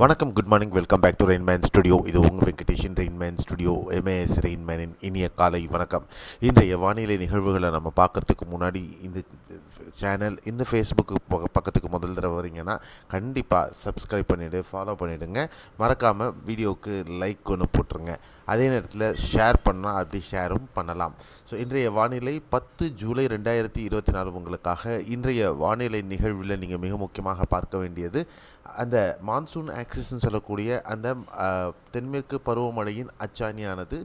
வணக்கம் good morning welcome back to Rainman studio இது உங்கள் வெங்கடேஷன் ரெயின்மேன் ஸ்டுடியோ எம்ஏஎஸ் ரெயின்மேனின் இனிய காலை வணக்கம். இன்றைய வானிலை நிகழ்வுகளை நம்ம பார்க்கறதுக்கு முன்னாடி இந்த சேனல் இந்த ஃபேஸ்புக்கு பக்கத்துக்கு முதல் தடவை வரீங்கன்னா கண்டிப்பாக சப்ஸ்கிரைப் பண்ணிவிடு ஃபாலோ பண்ணிவிடுங்க மறக்காமல் வீடியோவுக்கு லைக் ஒன்று போட்டுருங்க. அதே நேரத்தில் ஷேர் பண்ணால் அப்படி ஷேரும் பண்ணலாம். ஸோ இன்றைய வானிலை பத்து ஜூலை ரெண்டாயிரத்தி இருபத்தி நாலு உங்களுக்காக இன்றைய வானிலை நிகழ்வில் நீங்கள் மிக முக்கியமாக பார்க்க வேண்டியது அந்த மான்சூன் ஆக்சிஸ்ன்னு சொல்லக்கூடிய அந்த தென்மேற்கு பருவமழையின் அச்சாணியானது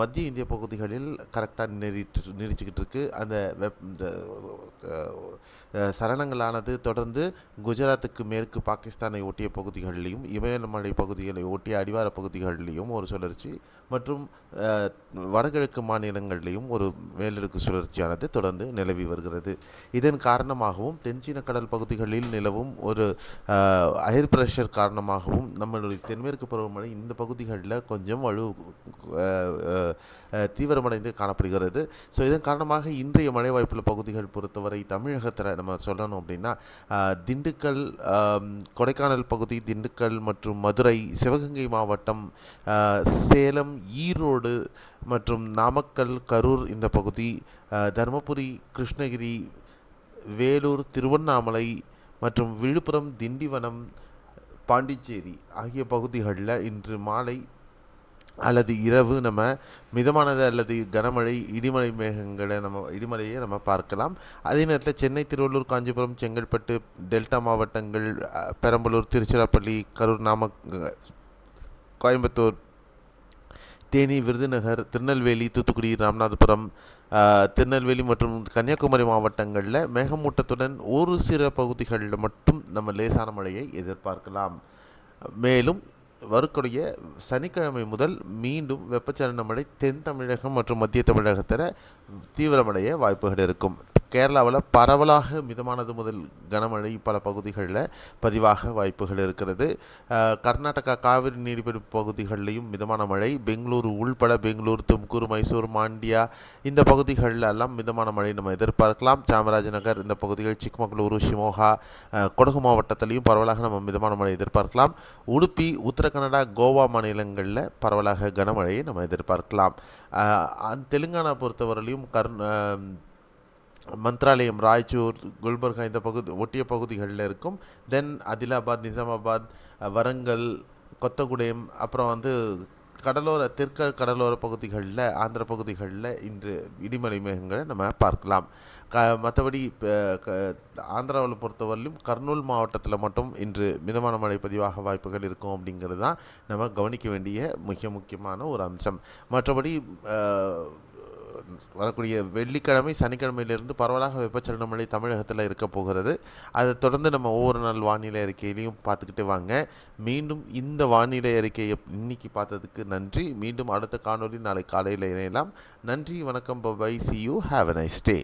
மத்திய இந்திய பகுதிகளில் கரெக்டாக நெறிட்டு நெறிச்சிக்கிட்டு இருக்கு. அந்த வெப் இந்த சரணங்களானது தொடர்ந்து குஜராத்துக்கு மேற்கு பாகிஸ்தானை ஒட்டிய பகுதிகளிலையும் இமயமலை பகுதிகளை ஒட்டிய அடிவார பகுதிகளிலையும் ஒரு சுழற்சி மற்றும் வடகிழக்கு மாநிலங்களிலேயும் ஒரு மேலடுக்கு சுழற்சியானது தொடர்ந்து நிலவி வருகிறது. இதன் காரணமாகவும் தென்சீன கடல் பகுதிகளில் நிலவும் ஒரு அயர் பிரஷர் காரணமாகவும் நம்மளுடைய தென்மேற்கு பருவமழை இந்த பகுதிகளில் கொஞ்சம் வலு தீவிரமடைந்து காணப்படுகிறது. ஸோ இதன் காரணமாக இன்றைய மழை வாய்ப்புள்ள பகுதிகள் பொறுத்தவரை தமிழகத்தில் நம்ம சொல்லணும் அப்படின்னா திண்டுக்கல் கொடைக்கானல் பகுதி திண்டுக்கல் மற்றும் மதுரை சிவகங்கை மாவட்டம் சேலம் சேலம் ஈரோடு மற்றும் நாமக்கல் கரூர் இந்த பகுதி தருமபுரி கிருஷ்ணகிரி வேலூர் திருவண்ணாமலை மற்றும் விழுப்புரம் திண்டிவனம் பாண்டிச்சேரி ஆகிய பகுதிகளில் இன்று மாலை அல்லது இரவு நம்ம மிதமானது அல்லது கனமழை இடிமலை மேகங்களை நம்ம இடிமலையை நம்ம பார்க்கலாம். அதே நேரத்தில் சென்னை திருவள்ளூர் காஞ்சிபுரம் செங்கல்பட்டு டெல்டா மாவட்டங்கள் பெரம்பலூர் திருச்சிராப்பள்ளி கரூர் நாம கோயம்புத்தூர் தேனி விருதுநகர் திருநெல்வேலி தூத்துக்குடி ராமநாதபுரம் திருநெல்வேலி மற்றும் கன்னியாகுமரி மாவட்டங்களில் மேகமூட்டத்துடன் ஒரு சில பகுதிகளில் மட்டும் நம்ம லேசான மழையை எதிர்பார்க்கலாம். மேலும் வரக்கூடிய சனிக்கிழமை முதல் மீண்டும் வெப்பச்சலன மழை தென் தமிழகம் மற்றும் மத்திய தமிழகத்தில் தீவிரமடைய வாய்ப்புகள் இருக்கும். கேரளாவில் பரவலாக மிதமானது முதல் கனமழை பல பகுதிகளில் பதிவாக வாய்ப்புகள் இருக்கிறது. கர்நாடகா காவிரி நீர்பிடிப்பு பகுதிகளிலையும் மிதமான மழை பெங்களூரு உள்பட பெங்களூர் தும்கூர் மைசூர் மாண்டியா இந்த பகுதிகளில் எல்லாம் மிதமான மழை நம்ம எதிர்பார்க்கலாம். சாமராஜநகர் இந்த பகுதிகள் சிக்மகளூரு ஷிமோகா கொடகு மாவட்டத்திலையும் பரவலாக நம்ம மிதமான மழை எதிர்பார்க்கலாம். உடுப்பி உத்தரகன்னடா கோவா மாநிலங்களில் பரவலாக கனமழையை நம்ம எதிர்பார்க்கலாம். தெலுங்கானா பொறுத்தவரையிலையும் கர் மந்த்ராலயம் ராய்ச்சூர் குல்பர்கா இந்த பகுதி ஒட்டிய பகுதிகளில் இருக்கும். தென் அதிலாபாத் நிசாமாபாத் வரங்கல் கொத்தகுடையம் அப்புறம் வந்து கடலோர தெற்கு கடலோர பகுதிகளில் ஆந்திர பகுதிகளில் இன்று இடிமலை மேகங்களை நம்ம பார்க்கலாம். க மற்றபடி ஆந்திராவில் பொறுத்தவரையிலும் கர்னூல் மாவட்டத்தில் மட்டும் இன்று மிதமான மழை பதிவாக வாய்ப்புகள் இருக்கும் அப்படிங்கிறது தான் நம்ம கவனிக்க வேண்டிய மிக முக்கியமான ஒரு அம்சம். மற்றபடி வரக்கூடிய வெள்ளிக்கிழமை சனிக்கிழமையிலிருந்து பரவலாக வெப்பச்சலன மழை தமிழகத்தில் இருக்க போகிறது. அதை தொடர்ந்து நம்ம ஒவ்வொரு நாள் வானிலை அறிக்கையிலையும் பார்த்துக்கிட்டு வாங்க. மீண்டும் இந்த வானிலை அறிக்கையை இன்னைக்கு பார்த்ததுக்கு நன்றி. மீண்டும் அடுத்த காணொளி நாளை காலையில் இணையலாம். நன்றி வணக்கம் bye see you have a nice day